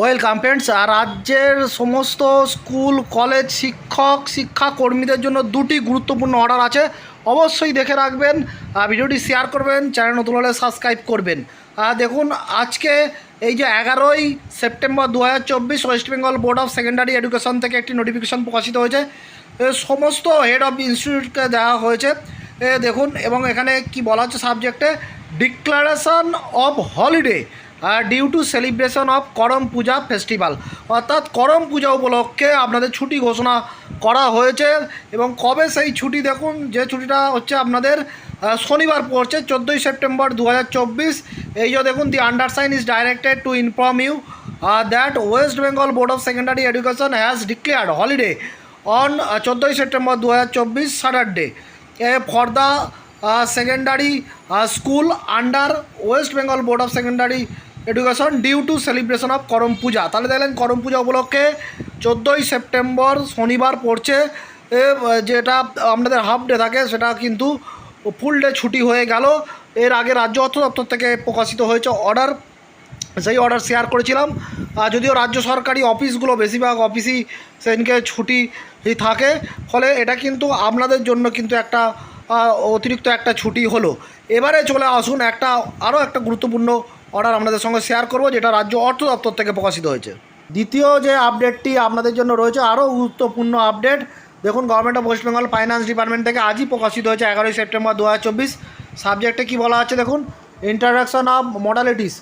Welcome friends আর রাজ্যের সমস্ত school, college, শিক্ষক, শিক্ষাকর্মীদের জন্য দুটি গুরুত্বপূর্ণ অর্ডার আছে। অবশ্যই দেখে রাখবেন, আর ভিডিওটি শেয়ার করবেন চ্যানেল নতুন হলে সাবস্ক্রাইব করবেন। আর দেখুন, আজকে এই যে এগারোই সেপ্টেম্বর দু হাজার চব্বিশ West Bengal board of secondary education থেকে একটি নোটিফিকেশন প্রকাশিত হয়েছে। সমস্ত হেড অফ ইনস্টিটিউটকে দেওয়া হয়েছে। দেখুন, এবং এখানে কি বলা হচ্ছে সাবজেক্টে declaration of holiday due to celebration of Karam Puja festival অর্থাৎ করম পূজা উপলক্ষে আপনাদের ছুটি ঘোষণা করা হয়েছে এবং কবে সেই ছুটি দেখুন, যে ছুটিটা হচ্ছে আপনাদের শনিবার পড়ছে, চোদ্দোই সেপ্টেম্বর দু হাজার চব্বিশ। এই যে দেখুন the undersign is directed to inform you that West Bengal board of secondary education has declared holiday on চোদ্দোই সেপ্টেম্বর দু হাজার চব্বিশ Saturday for the secondary school under West Bengal board of secondary education due to celebration of Karam Puja তাহলে দেখলেন করম পূজা উপলক্ষে চোদ্দোই September শনিবার পড়ছে। যেটা আপনাদের হাফ ডে থাকে, সেটা কিন্তু ফুল ডে ছুটি হয়ে গেল। এর আগে রাজ্য অর্থ দপ্তর থেকে প্রকাশিত হয়েছে অর্ডার সেই অর্ডার শেয়ার করেছিলাম। যদিও রাজ্য সরকারি অফিসগুলো বেশিরভাগ অফিসই সেদিনকে ছুটি থাকে। ফলে এটা কিন্তু আপনাদের জন্য কিন্তু একটা অতিরিক্ত একটা ছুটি হলো। এবারে চলে আসুন একটা আরও একটা গুরুত্বপূর্ণ অর্ডার আপনাদের সঙ্গে শেয়ার করব, যেটা রাজ্য অর্থ দপ্তর থেকে প্রকাশিত হয়েছে। দ্বিতীয় যে আপডেটটি আপনাদের জন্য রয়েছে আরও গুরুত্বপূর্ণ আপডেট দেখুন government of West Bengal finance department থেকে আজই প্রকাশিত হয়েছে, এগারোই সেপ্টেম্বর দু হাজার চব্বিশ। সাবজেক্টে কী বলা আছে দেখুন interaction of modalities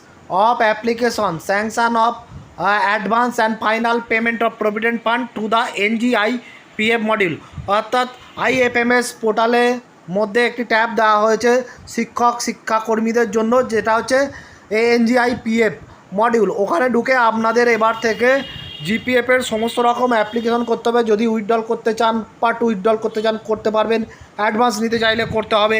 of application sanction of advance and final payment of provident fund to the NGI PF module অর্থাৎ আইএফএমএস পোর্টালে মধ্যে একটি ট্যাব দেওয়া হয়েছে, শিক্ষক, শিক্ষাকর্মীদের জন্য, যেটা হচ্ছে এএনজিআই পিএফ মডিউল ওখানে ঢুকে আপনাদের এবার থেকে জিপিএফের সমস্ত রকম অ্যাপ্লিকেশন করতে হবে। যদি উইথড্রল করতে চান পার্ট উইথড্রল করতে চান, করতে পারবেন। অ্যাডভান্স নিতে চাইলে করতে হবে।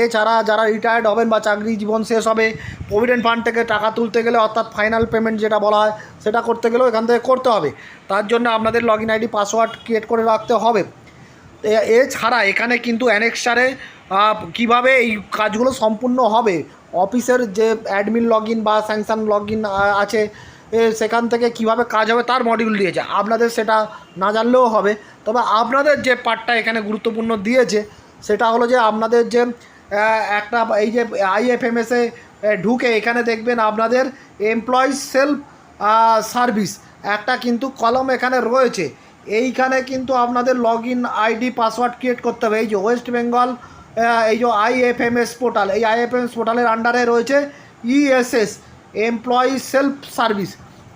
এছাড়া যারা রিটায়ার্ড হবেন বা চাকরি জীবন শেষ হবে প্রভিডেন্ট ফান্ড থেকে টাকা তুলতে গেলে অর্থাৎ ফাইনাল পেমেন্ট যেটা বলা হয়, সেটা করতে গেলেও এখান থেকে করতে হবে। তার জন্য আপনাদের log in ID password create করে রাখতে হবে। এছাড়া এখানে কিন্তু অ্যানেক্সারে কীভাবে এই কাজগুলো সম্পূর্ণ হবে অফিসের যে অ্যাডমিন লগ ইন বা স্যাংশন লগ ইন আছে সেখান থেকে কীভাবে কাজ হবে তার মডিউল দিয়েছে। আপনাদের সেটা না জানলেও হবে। তবে আপনাদের যে পার্টটা এখানে গুরুত্বপূর্ণ দিয়েছে, সেটা হলো যে আপনাদের যে একটা, এই যে আইএফএমএসে ঢুকে এখানে দেখবেন আপনাদের এমপ্লয়িজ সেলফ সার্ভিস একটা কিন্তু কলম এখানে রয়েছে। এইখানে কিন্তু আপনাদের log in ID password create করতে হবে। এই যে ওয়েস্ট বেঙ্গল এই যে আইএফএমএস পোর্টাল এই আইএফএমএস পোর্টালের আন্ডারে রয়েছে ইএসএস এমপ্লয়ি সেলফ সার্ভিস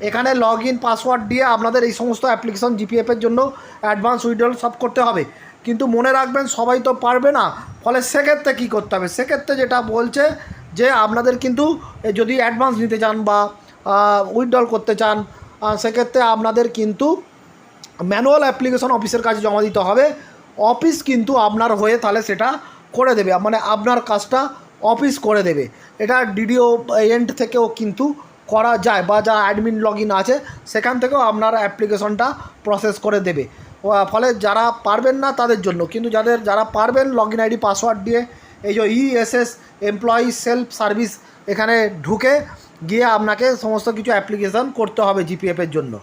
এখানে লগ ইন পাসওয়ার্ড দিয়ে আপনাদের এই সমস্ত অ্যাপ্লিকেশন জিপিএফের জন্য অ্যাডভান্স উইড্রল সব করতে হবে। কিন্তু মনে রাখবেন, সবাই তো পারবে না। ফলে সেক্ষেত্রে কী করতে হবে? সেক্ষেত্রে যেটা বলছে যে আপনাদের কিন্তু যদি অ্যাডভান্স নিতে চান বা উইথড্রল করতে চান সেক্ষেত্রে আপনাদের কিন্তু ম্যানুয়াল অ্যাপ্লিকেশন অফিসের কাছে জমা দিতে হবে। অফিস কিন্তু আপনার হয়ে তাহলে সেটা করে দেবে মানে আপনার কাজটা অফিস করে দেবে। এটা ডিডিও এন্ড থেকেও কিন্তু করা যায় বা যা অ্যাডমিন লগ আছে, সেখান থেকেও আপনার অ্যাপ্লিকেশনটা প্রসেস করে দেবে। ফলে যারা পারবেন না তাদের জন্য, কিন্তু যাদের, যারা পারবেন লগ ইন আইডি পাসওয়ার্ড দিয়ে, এই যে ইএসএস এমপ্লয়ি সেলফ সার্ভিস এখানে ঢুকে গিয়ে আপনাকে সমস্ত কিছু অ্যাপ্লিকেশন করতে হবে জিপিএফের জন্য।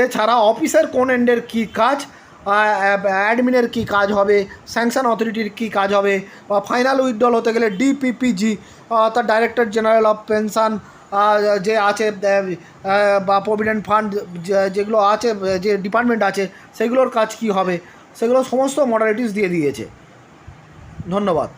এছাড়া অফিসের কোন এন্ডের কী কাজ? অ্যাডমিনের কি কাজ হবে স্যাংশন অথরিটির কি কাজ হবে, বা ফাইনাল উইথড্রল হতে গেলে ডিপিপিজি অর্থাৎ ডাইরেক্টর জেনারেল অফ পেনশন যে আছে বা প্রভিডেন্ট ফান্ড যেগুলো আছে, যে ডিপার্টমেন্ট আছে, সেগুলোর কাজ কি হবে, সেগুলো সমস্ত মডালিটিস দিয়ে দিয়েছে। ধন্যবাদ।